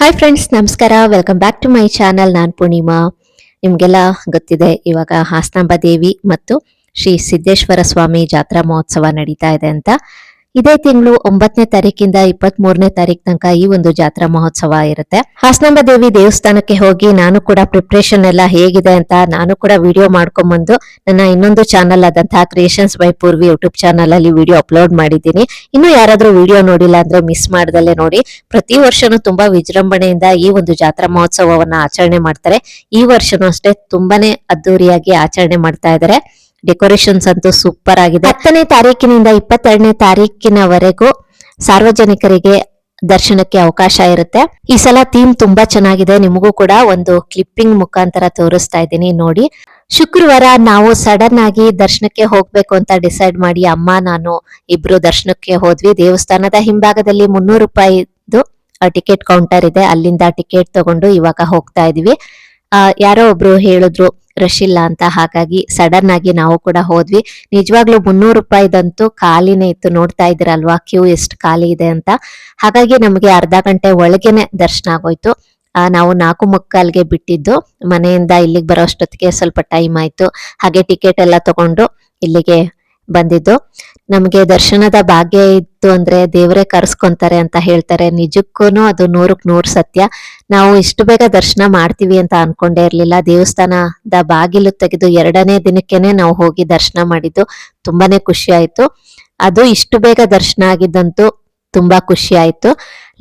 Hi friends ನಮಸ್ಕಾರ. Welcome back to my channel ನಾನು ಪೂರ್ಣಿಮಾ. ನಿಮಗೆಲ್ಲ ಗೊತ್ತಿದೆ, ಇವಾಗ ಹಾಸನಾಂಬ ದೇವಿ ಮತ್ತು ಶ್ರೀ ಸಿದ್ದೇಶ್ವರ ಸ್ವಾಮಿ ಜಾತ್ರಾ ಮಹೋತ್ಸವ ನಡೀತಾ ಇದೆ ಅಂತ. ಇದೇ ತಿಂಗಳು ಒಂಬತ್ತನೇ ತಾರೀಕಿಂದ ಇಪ್ಪತ್ತ್ ಮೂರನೇ ತಾರೀಕು ತನಕ ಈ ಒಂದು ಜಾತ್ರಾ ಮಹೋತ್ಸವ ಇರುತ್ತೆ. ಹಾಸನಾಂಬ ದೇವಿ ದೇವಸ್ಥಾನಕ್ಕೆ ಹೋಗಿ ನಾನು ಕೂಡ ಪ್ರಿಪ್ರೇಷನ್ ಎಲ್ಲ ಹೇಗಿದೆ ಅಂತ ನಾನು ಕೂಡ ವಿಡಿಯೋ ಮಾಡ್ಕೊಂಡ್ಬಂದು ನನ್ನ ಇನ್ನೊಂದು ಚಾನಲ್ ಆದಂತಹ creations by Poorvi YouTube channel ಅಲ್ಲಿ ವಿಡಿಯೋ ಅಪ್ಲೋಡ್ ಮಾಡಿದ್ದೀನಿ. ಇನ್ನು ಯಾರಾದ್ರೂ ವಿಡಿಯೋ ನೋಡಿಲ್ಲ ಅಂದ್ರೆ ಮಿಸ್ ಮಾಡ್ದಲ್ಲೇ ನೋಡಿ. ಪ್ರತಿ ವರ್ಷನೂ ತುಂಬಾ ವಿಜೃಂಭಣೆಯಿಂದ ಈ ಒಂದು ಜಾತ್ರಾ ಮಹೋತ್ಸವವನ್ನ ಆಚರಣೆ ಮಾಡ್ತಾರೆ. ಈ ವರ್ಷನೂ ಅಷ್ಟೇ ತುಂಬಾನೇ ಅದ್ದೂರಿಯಾಗಿ ಆಚರಣೆ ಮಾಡ್ತಾ ಇದ್ದಾರೆ. ಡೆಕೋರೇಷನ್ಸ್ ಅಂತೂ ಸೂಪರ್ ಆಗಿದೆ. ಹತ್ತನೇ ತಾರೀಕಿನಿಂದ ಇಪ್ಪತ್ತೆರಡನೇ ತಾರೀಕಿನವರೆಗೂ ಸಾರ್ವಜನಿಕರಿಗೆ ದರ್ಶನಕ್ಕೆ ಅವಕಾಶ ಇರುತ್ತೆ. ಈ ಸಲ ಥೀಮ್ ತುಂಬಾ ಚೆನ್ನಾಗಿದೆ. ನಿಮಗೂ ಕೂಡ ಒಂದು ಕ್ಲಿಪ್ಪಿಂಗ್ ಮುಖಾಂತರ ತೋರಿಸ್ತಾ ಇದ್ದೀನಿ, ನೋಡಿ. ಶುಕ್ರವಾರ ನಾವು ಸಡನ್ ಆಗಿ ದರ್ಶನಕ್ಕೆ ಹೋಗ್ಬೇಕು ಅಂತ ಡಿಸೈಡ್ ಮಾಡಿ ಅಮ್ಮ, ನಾನು ಇಬ್ರು ದರ್ಶನಕ್ಕೆ ಹೋದ್ವಿ. ದೇವಸ್ಥಾನದ ಹಿಂಭಾಗದಲ್ಲಿ ಮುನ್ನೂರು ರೂಪಾಯಿ ಟಿಕೆಟ್ ಕೌಂಟರ್ ಇದೆ. ಅಲ್ಲಿಂದ ಟಿಕೆಟ್ ತಗೊಂಡು ಇವಾಗ ಹೋಗ್ತಾ ಇದೀವಿ. ಯಾರೋ ಒಬ್ರು ಹೇಳಿದ್ರು ರಶ್ ಇಲ್ಲ ಅಂತ. ಹಾಗಾಗಿ ಸಡನ್ ಆಗಿ ನಾವು ಕೂಡ ಹೋದ್ವಿ. ನಿಜವಾಗ್ಲೂ ಮುನ್ನೂರು ರೂಪಾಯಿದಂತೂ ಖಾಲಿನೇ ಇತ್ತು ನೋಡ್ತಾ ಇದ್ದೀರಲ್ವಾ? ಕ್ಯೂ ಎಷ್ಟು ಖಾಲಿ ಇದೆ ಅಂತ. ಹಾಗಾಗಿ ನಮಗೆ ಅರ್ಧ ಗಂಟೆ ಒಳಗೇನೆ ದರ್ಶನ ಆಗೋಯ್ತು. ನಾವು ನಾಲ್ಕು ಮುಕ್ಕಾಲ್ಗೆ ಬಿಟ್ಟಿದ್ದು. ಮನೆಯಿಂದ ಇಲ್ಲಿಗೆ ಬರೋ ಅಷ್ಟೊತ್ತಿಗೆ ಸ್ವಲ್ಪ ಟೈಮ್ ಆಯ್ತು. ಹಾಗೆ ಟಿಕೆಟ್ ಎಲ್ಲ ತಗೊಂಡು ಇಲ್ಲಿಗೆ ಬಂದಿದ್ದು. ನಮಗೆ ದರ್ಶನದ ಭಾಗ್ಯ ಇತ್ತು ಅಂದ್ರೆ ದೇವರೇ ಕರೆಸ್ಕೊಂತಾರೆ ಅಂತ ಹೇಳ್ತಾರೆ. ನಿಜಕ್ಕೂ ಅದು ನೂರಕ್ಕೆ ನೂರು ಸತ್ಯ. ನಾವು ಇಷ್ಟು ಬೇಗ ದರ್ಶನ ಮಾಡ್ತೀವಿ ಅಂತ ಅನ್ಕೊಂಡೇ ಇರಲಿಲ್ಲ. ದೇವಸ್ಥಾನದ ಬಾಗಿಲು ತೆಗೆದು ಎರಡನೇ ದಿನಕ್ಕೇನೆ ನಾವು ಹೋಗಿ ದರ್ಶನ ಮಾಡಿದ್ದು. ತುಂಬಾನೇ ಖುಷಿ ಆಯ್ತು. ಅದು ಇಷ್ಟು ಬೇಗ ದರ್ಶನ ಆಗಿದ್ದಂತೂ ತುಂಬಾ ಖುಷಿ ಆಯ್ತು.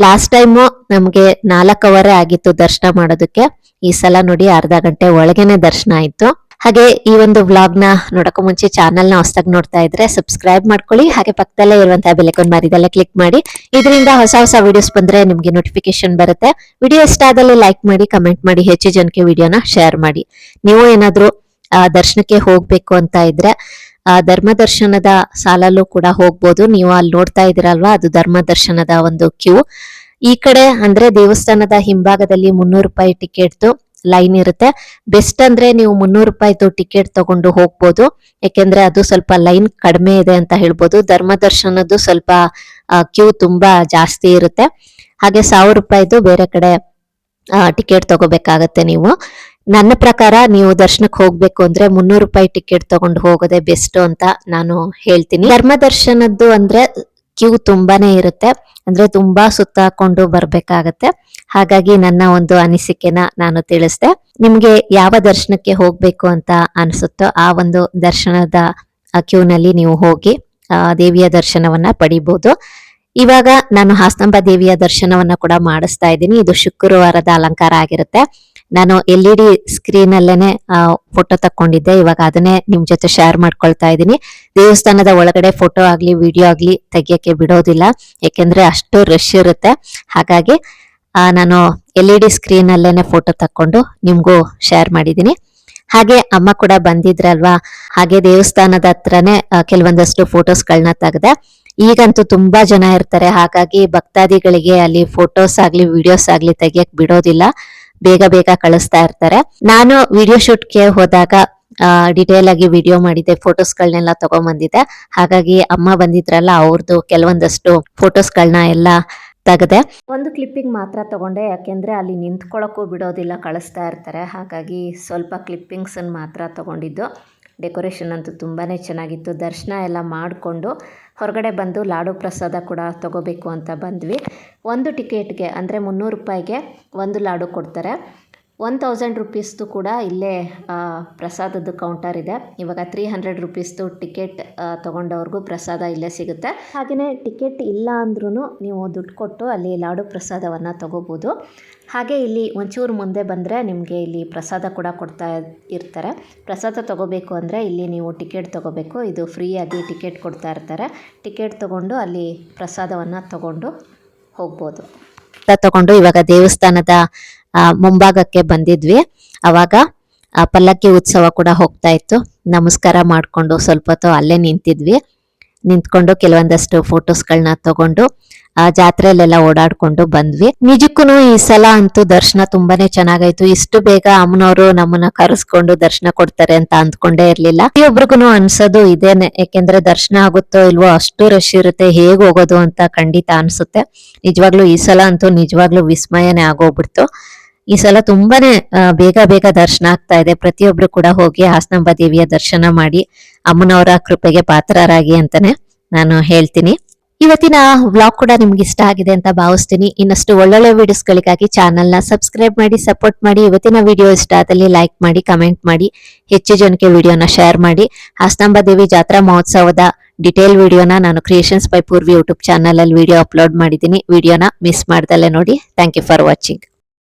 ಲಾಸ್ಟ್ ಟೈಮು ನಮಗೆ ನಾಲ್ಕು ಅವರೇ ಆಗಿತ್ತು ದರ್ಶನ ಮಾಡೋದಕ್ಕೆ. ಈ ಸಲ ನೋಡಿ ಅರ್ಧ ಗಂಟೆ ಒಳಗೇನೆ ದರ್ಶನ ಆಯ್ತು. ಹಾಗೆ ಈ ಒಂದು ವ್ಲಾಗ್ನ ನೋಡಕ್ಕೂ ಮುಂಚೆ ಚಾನಲ್ನ ಹೊಸದಾಗಿ ನೋಡ್ತಾ ಇದ್ರೆ ಸಬ್ಸ್ಕ್ರೈಬ್ ಮಾಡ್ಕೊಳ್ಳಿ. ಹಾಗೆ ಪಕ್ಕದಲ್ಲೇ ಇರುವಂತಹ ಬೆಲೆಕೊಂಡ್ ಮಾರಿದೆಲ್ಲ ಕ್ಲಿಕ್ ಮಾಡಿ. ಇದರಿಂದ ಹೊಸ ಹೊಸ ವಿಡಿಯೋಸ್ ಬಂದ್ರೆ ನಿಮ್ಗೆ ನೋಟಿಫಿಕೇಶನ್ ಬರುತ್ತೆ. ವಿಡಿಯೋ ಇಷ್ಟ ಆದಲ್ಲಿ ಲೈಕ್ ಮಾಡಿ ಕಮೆಂಟ್ ಮಾಡಿ ಹೆಚ್ಚು ಜನಕ್ಕೆ ವಿಡಿಯೋನ ಶೇರ್ ಮಾಡಿ. ನೀವು ಏನಾದರೂ ದರ್ಶನಕ್ಕೆ ಹೋಗ್ಬೇಕು ಅಂತ ಇದ್ರೆ ಆ, ಧರ್ಮ ದರ್ಶನದ ಸಾಲಲ್ಲೂ ಕೂಡ ಹೋಗ್ಬೋದು. ನೀವು ಅಲ್ಲಿ ನೋಡ್ತಾ ಇದ್ದೀರಲ್ವಾ? ಅದು ಧರ್ಮ ದರ್ಶನದ ಒಂದು ಕ್ಯೂ ಈ ಕಡೆ ಅಂದ್ರೆ ದೇವಸ್ಥಾನದ ಹಿಂಭಾಗದಲ್ಲಿ ಮುನ್ನೂರು ರೂಪಾಯಿ ಟಿಕೆಟ್ದು ಲೈನ್ ಇರುತ್ತೆ. ಬೆಸ್ಟ್ ಅಂದ್ರೆ ನೀವು ಮುನ್ನೂರು ರೂಪಾಯಿದು ಟಿಕೆಟ್ ತಗೊಂಡು ಹೋಗ್ಬೋದು. ಯಾಕೆಂದ್ರೆ ಅದು ಸ್ವಲ್ಪ ಲೈನ್ ಕಡಿಮೆ ಇದೆ ಅಂತ ಹೇಳ್ಬೋದು. ಧರ್ಮದರ್ಶನದ್ದು ಸ್ವಲ್ಪ ಕ್ಯೂ ತುಂಬಾ ಜಾಸ್ತಿ ಇರುತ್ತೆ. ಹಾಗೆ ಸಾವಿರ ರೂಪಾಯಿದು ಬೇರೆ ಕಡೆ ಟಿಕೆಟ್ ತಗೋಬೇಕಾಗತ್ತೆ ನೀವು. ನನ್ನ ಪ್ರಕಾರ ನೀವು ದರ್ಶನಕ್ಕೆ ಹೋಗ್ಬೇಕು ಅಂದ್ರೆ ಮುನ್ನೂರು ರೂಪಾಯಿ ಟಿಕೆಟ್ ತಗೊಂಡು ಹೋಗೋದೇ ಬೆಸ್ಟ್ ಅಂತ ನಾನು ಹೇಳ್ತೀನಿ. ಧರ್ಮದರ್ಶನದ್ದು ಅಂದ್ರೆ ಕ್ಯೂ ತುಂಬಾನೇ ಇರುತ್ತೆ. ಅಂದ್ರೆ ತುಂಬಾ ಸುತ್ತಾಕೊಂಡು ಬರ್ಬೇಕಾಗತ್ತೆ. ಹಾಗಾಗಿ ನನ್ನ ಒಂದು ಅನಿಸಿಕೆನ ನಾನು ತಿಳಿಸ್ದೆ. ನಿಮ್ಗೆ ಯಾವ ದರ್ಶನಕ್ಕೆ ಹೋಗ್ಬೇಕು ಅಂತ ಅನ್ಸುತ್ತೋ ಆ ಒಂದು ದರ್ಶನದ ಕ್ಯೂನಲ್ಲಿ ನೀವು ಹೋಗಿ ದೇವಿಯ ದರ್ಶನವನ್ನ ಪಡಿಬಹುದು ಇವಾಗ ನಾನು ಹಾಸನಾಂಬ ದೇವಿಯ ದರ್ಶನವನ್ನ ಕೂಡ ಮಾಡಿಸ್ತಾ ಇದ್ದೀನಿ. ಇದು ಶುಕ್ರವಾರದ ಅಲಂಕಾರ ಆಗಿರುತ್ತೆ. ನಾನು ಎಲ್ ಇ ಡಿ ಸ್ಕ್ರೀನ್ ಅಲ್ಲೇನೆ ಫೋಟೋ ತಕೊಂಡಿದ್ದೆ ಇವಾಗ ಅದನ್ನೇ ನಿಮ್ ಜೊತೆ ಶೇರ್ ಮಾಡ್ಕೊಳ್ತಾ ಇದ್ದೀನಿ. ದೇವಸ್ಥಾನದ ಒಳಗಡೆ ಫೋಟೋ ಆಗ್ಲಿ, ವಿಡಿಯೋ ಆಗ್ಲಿ ತೆಗಿಯಕ್ಕೆ ಬಿಡೋದಿಲ್ಲ. ಯಾಕೆಂದ್ರೆ ಅಷ್ಟು ರಶ್ ಇರುತ್ತೆ. ಹಾಗಾಗಿ ನಾನು ಎಲ್ ಇ ಡಿ ಸ್ಕ್ರೀನ್ ಅಲ್ಲೇನೆ ಫೋಟೋ ತಕೊಂಡು ನಿಮ್ಗೂ ಶೇರ್ ಮಾಡಿದ್ದೀನಿ. ಹಾಗೆ ಅಮ್ಮ ಕೂಡ ಬಂದಿದ್ರಲ್ವಾ? ಹಾಗೆ ದೇವಸ್ಥಾನದ ಹತ್ರನೇ ಕೆಲವೊಂದಷ್ಟು ಫೋಟೋಸ್ ಫೋಟೋಸ್ಗಳನ್ನ ತೆಗ್ದೆ. ಈಗಂತೂ ತುಂಬಾ ಜನ ಇರ್ತಾರೆ. ಹಾಗಾಗಿ ಭಕ್ತಾದಿಗಳಿಗೆ ಅಲ್ಲಿ ಫೋಟೋಸ್ ಆಗ್ಲಿ, ವಿಡಿಯೋಸ್ ಆಗ್ಲಿ ತೆಗಿಯಕ್ ಬಿಡೋದಿಲ್ಲ. ಬೇಗ ಬೇಗ ಕಳಿಸ್ತಾ ಇರ್ತಾರೆ. ನಾನು ವಿಡಿಯೋ ಶೂಟ್ಗೆ ಹೋದಾಗ ಡಿಟೇಲ್ ಆಗಿ ವಿಡಿಯೋ ಮಾಡಿದ್ದೆ ಫೋಟೋಸ್ಗಳನ್ನೆಲ್ಲ ತಗೊಂಬಂದಿದ್ದೆ. ಹಾಗಾಗಿ ಅಮ್ಮ ಬಂದಿದ್ರಲ್ಲ ಅವ್ರದ್ದು ಕೆಲವೊಂದಷ್ಟು ಫೋಟೋಸ್ಗಳನ್ನ ಎಲ್ಲ ತೆಗೆದೆ. ಒಂದು ಕ್ಲಿಪ್ಪಿಂಗ್ ಮಾತ್ರ ತಗೊಂಡೆ, ಯಾಕೆಂದ್ರೆ ಅಲ್ಲಿ ನಿಂತ್ಕೊಳ್ಳೋಕ್ಕೂ ಬಿಡೋದಿಲ್ಲ, ಕಳಿಸ್ತಾ ಇರ್ತಾರೆ. ಹಾಗಾಗಿ ಸ್ವಲ್ಪ ಕ್ಲಿಪ್ಪಿಂಗ್ಸ್ ಮಾತ್ರ ತಗೊಂಡಿದ್ದು. ಡೆಕೋರೇಷನ್ ಅಂತೂ ತುಂಬಾ ಚೆನ್ನಾಗಿತ್ತು. ದರ್ಶನ ಎಲ್ಲ ಮಾಡಿಕೊಂಡು ಹೊರಗಡೆ ಬಂದು ಲಾಡು ಪ್ರಸಾದ ಕೂಡ ತಗೋಬೇಕು ಅಂತ ಬಂದ್ವಿ. ಒಂದು ಟಿಕೆಟ್ಗೆ ಅಂದರೆ ಮುನ್ನೂರು ರೂಪಾಯಿಗೆ ಒಂದು ಲಾಡು ಕೊಡ್ತಾರೆ. ಒನ್ ತೌಸಂಡ್ ರುಪೀಸ್ದು ಕೂಡ ಇಲ್ಲೇ ಪ್ರಸಾದದ್ದು ಕೌಂಟರ್ ಇದೆ. ಇವಾಗ ತ್ರೀ ಹಂಡ್ರೆಡ್ ರುಪೀಸ್ದು ಟಿಕೆಟ್ ತೊಗೊಂಡವ್ರಿಗೂ ಪ್ರಸಾದ ಇಲ್ಲೇ ಸಿಗುತ್ತೆ. ಹಾಗೆಯೇ ಟಿಕೆಟ್ ಇಲ್ಲ ಅಂದ್ರೂ ನೀವು ದುಡ್ಡು ಕೊಟ್ಟು ಅಲ್ಲಿ ಲಾಡು ಪ್ರಸಾದವನ್ನು ತೊಗೋಬೋದು. ಹಾಗೆ ಇಲ್ಲಿ ಒಂಚೂರು ಮುಂದೆ ಬಂದರೆ ನಿಮಗೆ ಇಲ್ಲಿ ಪ್ರಸಾದ ಕೂಡ ಕೊಡ್ತಾ ಇರ್ತಾರೆ. ಪ್ರಸಾದ ತೊಗೋಬೇಕು ಅಂದರೆ ಇಲ್ಲಿ ನೀವು ಟಿಕೆಟ್ ತೊಗೋಬೇಕು. ಇದು ಫ್ರೀಯಾಗಿ ಟಿಕೆಟ್ ಕೊಡ್ತಾ ಇರ್ತಾರೆ. ಟಿಕೆಟ್ ತಗೊಂಡು ಅಲ್ಲಿ ಪ್ರಸಾದವನ್ನು ತಗೊಂಡು ಹೋಗ್ಬೋದು. ತಗೊಂಡು ಇವಾಗ ದೇವಸ್ಥಾನದ ಮುಂಭಾಗಕ್ಕೆ ಬಂದಿದ್ವಿ. ಅವಾಗ ಪಲ್ಲಕ್ಕಿ ಉತ್ಸವ ಕೂಡ ಹೋಗ್ತಾ ಇತ್ತು. ನಮಸ್ಕಾರ ಮಾಡಿಕೊಂಡು ಸ್ವಲ್ಪ ಹೊತ್ತು ಅಲ್ಲೇ ನಿಂತಿದ್ವಿ. ನಿಂತ್ಕೊಂಡು ಕೆಲವೊಂದಷ್ಟು ಫೋಟೋಸ್ಗಳನ್ನ ತಗೊಂಡು, ಆ, ಜಾತ್ರೆಯಲ್ಲೆಲ್ಲ ಓಡಾಡ್ಕೊಂಡು ಬಂದ್ವಿ. ನಿಜಕ್ಕೂ ಈ ಸಲ ಅಂತೂ ದರ್ಶನ ತುಂಬಾನೇ ಚೆನ್ನಾಗಾಯ್ತು. ಇಷ್ಟು ಬೇಗ ಅಮ್ಮನವರು ನಮ್ಮನ್ನ ಕರೆಸ್ಕೊಂಡು ದರ್ಶನ ಕೊಡ್ತಾರೆ ಅಂತ ಅಂದ್ಕೊಂಡೇ ಇರ್ಲಿಲ್ಲ. ಪ್ರತಿಯೊಬ್ರಿಗೂ ಅನ್ಸೋದು ಇದೇನೆ. ಯಾಕೆಂದ್ರೆ ದರ್ಶನ ಆಗುತ್ತೋ ಇಲ್ವೋ ಅಷ್ಟು ರಶ್ ಇರುತ್ತೆ. ಹೇಗ್ ಹೋಗೋದು ಅಂತ ಖಂಡಿತ ಅನ್ಸುತ್ತೆ. ನಿಜವಾಗ್ಲೂ ಈ ಸಲ ಅಂತೂ ನಿಜವಾಗ್ಲೂ ವಿಸ್ಮಯನೇ ಆಗೋಗ್ಬಿಡ್ತು. ಈ ಸಲ ತುಂಬಾನೇ ಬೇಗ ಬೇಗ ದರ್ಶನ ಆಗ್ತಾ ಇದೆ. ಪ್ರತಿಯೊಬ್ರು ಕೂಡ ಹೋಗಿ ಹಾಸನಾಂಬ ದೇವಿಯ ದರ್ಶನ ಮಾಡಿ ಅಮ್ಮನವರ ಕೃಪೆಗೆ ಪಾತ್ರರಾಗಿ ಅಂತಾನೆ ನಾನು ಹೇಳ್ತೀನಿ. ಇವತ್ತಿನ ವ್ಲಾಗ್ ಕೂಡ ನಿಮ್ಗೆ ಇಷ್ಟ ಆಗಿದೆ ಅಂತ ಭಾವಿಸ್ತೀನಿ. ಇನ್ನಷ್ಟು ಒಳ್ಳೊಳ್ಳೆ ವಿಡಿಯೋಸ್ಗಳಿಗಾಗಿ ನ ಸಬ್ಸ್ಕ್ರೈಬ್ ಮಾಡಿ ಸಪೋರ್ಟ್ ಮಾಡಿ, ಇವತ್ತಿನ ವಿಡಿಯೋ ಇಷ್ಟ ಆದಲ್ಲಿ ಲೈಕ್ ಮಾಡಿ ಕಮೆಂಟ್ ಮಾಡಿ, ಹೆಚ್ಚು ಜನಕ್ಕೆ ವಿಡಿಯೋನ ಶೇರ್ ಮಾಡಿ. ಹಾಸನಾಂಬ ದೇವಿ ಜಾತ್ರಾ ಮಹೋತ್ಸವದ ಡಿಟೇಲ್ ವಿಡಿಯೋನ ನಾನು creations by Poorvi YouTube channel ಅಲ್ಲಿ ವಿಡಿಯೋ ಅಪ್ಲೋಡ್ ಮಾಡಿದ್ದೀನಿ. ವಿಡಿಯೋನ ಮಿಸ್ ಮಾಡ್ದಲ್ಲೇ ನೋಡಿ. Thank you for watching